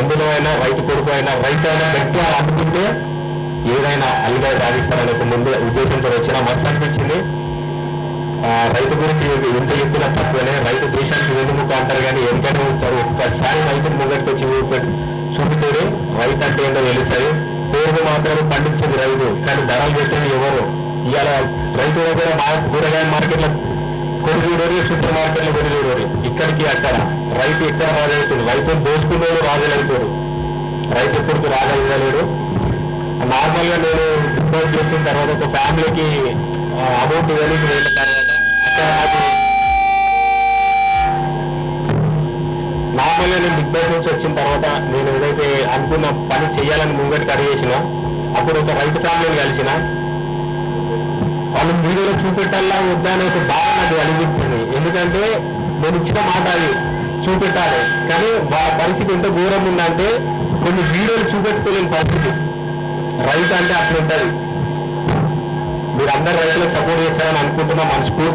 ఎందులో అయినా రైతు కొడుకు అయినా రైతు అయినా గట్టిగా అందుకుంటే ఏదైనా అల్లిగా సాధిస్తారని ఒక ముందు ఉద్దేశంతో వచ్చిన మస్తు అనిపించింది. రైతు గురించి ఎంత చెప్పినా తక్కువనే. రైతు దేశానికి వెన్నుముక అంటారు కానీ ఎందుకని వస్తారు ఒక్కసారి రైతుని ముంగటికి వచ్చి చూపితేనే రైతు అంటే ఏంటో తెలుస్తాయి. పేరుకు మాత్రమే పండించింది రైతు కానీ ధరలు పెట్టేది ఎవరు? ఇవాళ రైతు దగ్గర మా కూరగాయల మార్కెట్లో కొడుకు సూపర్ మార్కెట్లో కొడుకు ఇక్కడికి అక్కడ రైతు ఎక్కడ రాజవుతుంది రైతును దోచుకునేవాడు రాజలవుతాడు రైతు ఎప్పటికి రాగలిగలేడు నార్మల్గా నేను బిగ్ చేసిన తర్వాత ఒక ఫ్యామిలీకి అమౌంట్ వెళ్ళి వెళ్ళిన తర్వాత నాకు నార్మల్గా నేను బిగ్ బాస్ నుంచి వచ్చిన తర్వాత నేను ఏదైతే అనుకున్న పని చేయాలని ముంగటికి అడిగేసిన అప్పుడు ఒక రైతు ఫ్యామిలీని కలిసిన వాళ్ళు వీడియోలో చూపెట్టాలా వద్దా అనే ఒక భావన అది అనిపించింది ఎందుకంటే నేను ఇచ్చిన మాట అది చూపెట్టాలి. కానీ వాళ్ళ పరిస్థితి ఎంత ఘోరం ఉందంటే కొన్ని వీడియోలు చూపెట్టుకోలేని పరిస్థితి రైతు అంటే అట్లా ఉంటుంది మీరు అందరు రైతులకు సపోర్ట్ చేస్తారని అనుకుంటున్నా మనస్ఫూర్తి స్కూల్